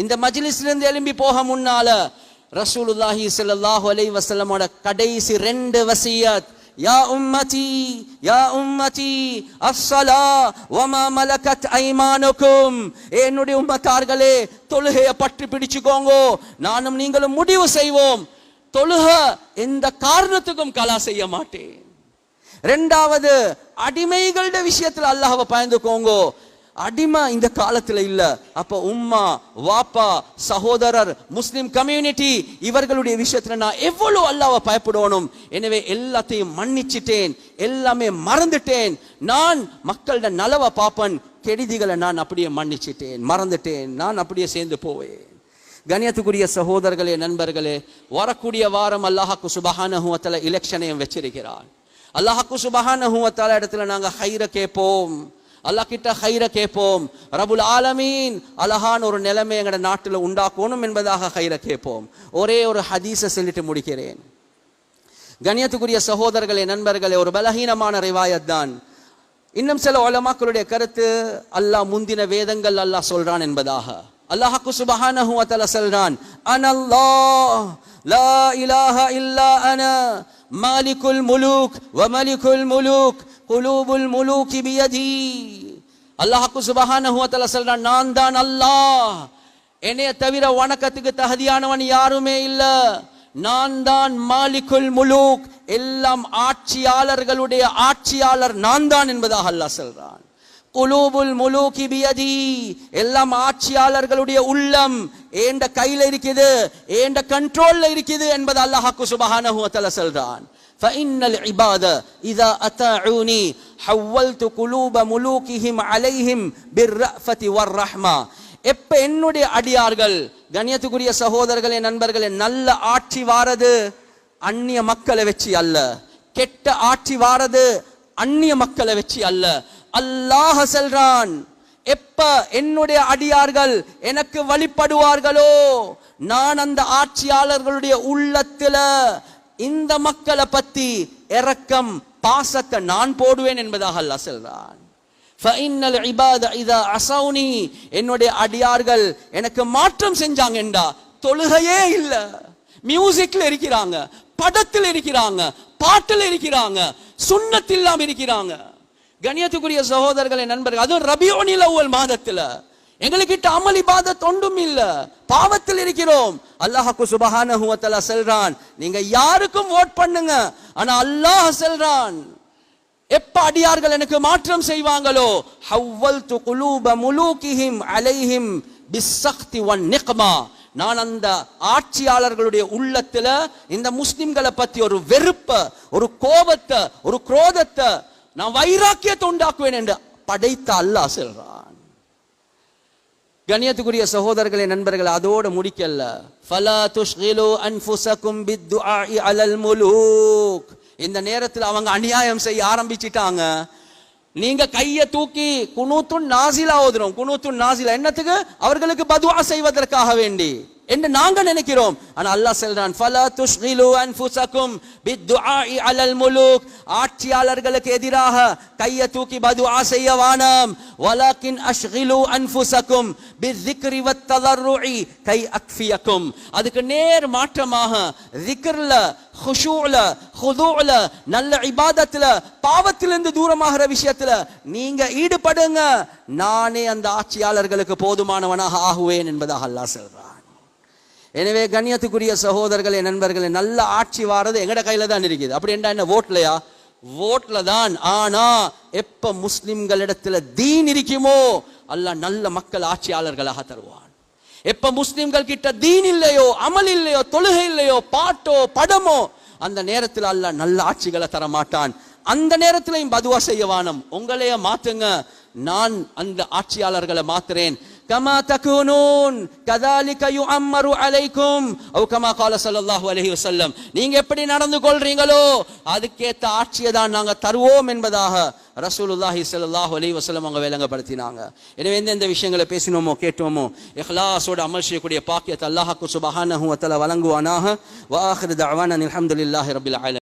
இந்த மஜ்லிஸ்லேருந்து எழும்பி போக முன்னால ரசூலுல்லாஹி சல்லாஹு அலை வசல்லமோட கடைசி ரெண்டு வசியத் யா உம்மதி யா உம்மதி அஸ்ஸலா வமா மலகத் ஐமானுக்கும் என்னுடைய உம்மத்தார்களே தொழுகையை பற்றி பிடிச்சுக்கோங்க. நானும் நீங்களும் முடிவு செய்வோம். தொழுக எந்த காரணத்துக்கும் கலா செய்ய மாட்டேன். ரெண்டாவது அடிமைகளோட விஷயத்தில் அல்லாஹ்வை பயந்துக்கோங்க. அடிமை இந்த காலத்தில் இல்லை. அப்போ உம்மா வாப்பா சகோதரர் முஸ்லிம் கம்யூனிட்டி இவர்களுடைய விஷயத்துல நான் எவ்வளவு அல்லாவை பயப்படணும் எனவே எல்லாத்தையும் மன்னிச்சிட்டேன். எல்லாமே மறந்துட்டேன். நான் மக்களோட நலவை பாப்பன் கெடுதிகளை நான் அப்படியே மன்னிச்சிட்டேன். மறந்துட்டேன். நான் அப்படியே சேர்ந்து போவேன். கணியத்துக்குரிய சகோதரர்களே நண்பர்களே வரக்கூடிய வாரம் அல்லாஹாக்கு சுபஹானஹு வத்தல எலெக்ஷனையும் வச்சிருக்கிறான் அல்லாஹாக்கு சுபஹானஹு வத்தால இடத்துல நாங்கள் ஹைர கேட்போம். அல்லாஹ் கிட்ட ஹைர கேட்போம். ரபுல் ஆலமீன் அழகான ஒரு நிலைமை எங்களோட நாட்டில் உண்டாக்கணும் என்பதாக ஹைர கேட்போம். ஒரே ஒரு ஹதீஸை சொல்லிட்டு முடிக்கிறேன். கண்ணியத்துக்குரிய சகோதரர்களே நண்பர்களே ஒரு பலகீனமான ரிவாயத் தான். இன்னும் சில உலமாக்களுடைய கருத்து அல்லாஹ் முந்தின வேதங்கள் அல்லாஹ் சொல்றான் என்பதாக. அல்லாஹாக்கு சுபஹானஹு வ சொல்றான் அனல்லாஹ் லா இலாஹ இல்லா அன மாலிகுல் முலூக் வ மலிகுல் முலூக். குலூபுல் முலூகி பியதி. அல்லாஹ்க்கு சுபஹானஹு வ தஆலா சொல்றான் நான் தான் அல்லாஹ். என்னைய தவிர வணக்கத்துக்கு தகுதியானவன் யாருமே இல்ல. நான் தான் மாலிகுல் முலூக். எல்லாம் ஆட்சியாளர்களுடைய ஆட்சியாளர் நான் தான் என்பதாக அல்லாஹ் சொல்றான். குலூபுல் முலூகி பியதி எல்லாம் ஆட்சியாளர்களுடைய உள்ளம் ஏண்ட கையில இருக்குது ஏண்ட கண்ட்ரோல்ல இருக்குது என்பது அல்லாஹ்க்கு சுபஹானஹு வ தஆலா சொல்றான் فإن العباد إذا أطاعوني حولت قلوب ملوكهم عليهم بالرأفة والرحمة எப்ப என்னுடைய அடியார்கள் கண்ணியத்துக்குரிய சகோதரர்களே நண்பர்களே நல்ல ஆட்சி வாரது அந்நிய மக்களை வச்சு அல்ல கெட்ட ஆட்சி வாரது அந்நிய மக்களை வச்சு அல்ல அல்லாஹ செல்றான் எப்ப என்னுடைய அடியார்கள் எனக்கு வழிபடுவார்களோ நான் அந்த ஆட்சியாளர்களுடைய உள்ளத்துல இந்த மக்களை பத்தி இறக்கம் பாசத்தை நான் போடுவேன் என்பதாக அல்லாஹ் செல்றான். என்னுடைய அடியார்கள் எனக்கு மாற்றம் செஞ்சாங்க என்றா தொழுகையே இல்லை. மியூசிக்ல இருக்கிறாங்க படத்தில் இருக்கிறாங்க பாட்டில் இருக்கிறாங்க சுண்ணத்தில் இருக்கிறாங்க. கணியத்துக்குரிய சகோதரர்களை நண்பர்கள் அதுவும் ரபியோனில் ஒவ்வொரு மாதத்தில். எங்களுக்கிட்ட அமல் இபாதத் ஒன்றும் இல்ல. பாவத்தில் இருக்கிறோம். அல்லாஹ்க்கு சுபஹானஹு ஹுவத்தல செல்றான் நீங்க யாருக்கும் ஓட் பண்ணுங்க ஆனா அல்லாஹ் செல்றான் எப்ப அடியார்கள் எனக்கு மாற்றம் செய்வாங்களோ ஹவ்வல்து குலூப முலூகிஹிம் அலைஹிம் பிஸ்ஸக்தி ஒன் நிக்மா. நான் அந்த ஆட்சியாளர்களுடைய உள்ளத்துல இந்த முஸ்லிம்களை பத்தி ஒரு வெறுப்ப ஒரு கோபத்தை ஒரு குரோதத்தை நான் வைராக்கியத்தை உண்டாக்குவேன் என்று படைத்த அல்லாஹ் செல்றான். கண்ணியத்துக்குரிய சகோதரர்களே நண்பர்கள் அதோடு முடிக்கல ஃபலா துஷ்கிலு அன்ஃபுசக்கும் பித்துஆஇ அலல் முலூக். இந்த நேரத்தில் அவங்க அநியாயம் செய்ய ஆரம்பிச்சிட்டாங்க. நீங்க கையை தூக்கி குனூத்துன் நாசிலா ஓதுறோம். குனூத்துன் நாசிலா என்னத்துக்கு? அவர்களுக்கு பதுவா செய்வதற்காக வேண்டி. என்று நாங்கள் நினைக்கிறோம். ஆனால் அல்லாஹ் சொல்றான் ஃபலா துஷ்கிலு அன்ஃபுசக்கும் பித்துஆஇ அலல் முலுக். ஆட்சியாளர்களுக்கு எதிராக கைய தூக்கி பதுவா செய்ய வானம். வலக்கின் அஷ்கிலு அன்ஃபுசக்கும் பிஸ்ஸிக்ரி வத்ததர்ருஇ கை அக்ஃபியக்கும். அதுக்கு நேர் மாற்றமாக ذிக்ர்ல ஹுஷூல ஹுதூல நல்ல இபாதத்துல பாவத்திலிருந்து தூரமாகிற விஷயத்துல நீங்க ஈடுபடுங்க. நானே அந்த ஆட்சியாளர்களுக்கு போதுமானவனாக ஆகுவேன் என்பதாக அல்லாஹ் சொல்றான். எனவே கண்ணியத்துக்குரிய சகோதரர்களே நண்பர்களே நல்ல ஆட்சி வாரது எங்கட கையில தான் இருக்குது. அப்படி என்ன என்ன ஓட்லையா ஓட்ல தான். ஆனா எப்ப முஸ்லிம்களிடத்துல தீன் இருக்குமோ அல்ல நல்ல மக்கள் ஆட்சியாளர்களாக தருவான். எப்ப முஸ்லிம்கள் கிட்ட தீன் இல்லையோ அமல் இல்லையோ தொழுகை இல்லையோ பாட்டோ படமோ அந்த நேரத்தில் அல்ல நல்ல ஆட்சிகளை தர மாட்டான் அந்த நேரத்திலையும் பதுவா செய்ய வானம். உங்களைய மாத்துங்க. நான் அந்த ஆட்சியாளர்களை மாத்துறேன். கமா كذلك يعمر عليكم. அலைக்கும் كما قال صلى الله عليه وسلم. நீங்க எப்படி நடந்து கொள்றீங்களோ அதுக்கேத்த ஆட்சியை தான் நாங்க தருவோம் என்பதாக ரசூலுல்லாஹி ஸல்லல்லாஹு அலைஹி வஸல்லம் அவங்க விளங்கப்படுத்தினாங்க. எனவே எந்தெந்த விஷயங்களை பேசினோமோ கேட்டோமோ இஹ்லாஸோட அமல் செய்யக்கூடிய பாக்கியத்தை அல்லாஹ் சுபஹானஹு வ தஆலா வழங்குவானாக. வ ஆகிரு தஅவானா அல்ஹம்துலில்லாஹி ரப்பில் ஆலமீன்.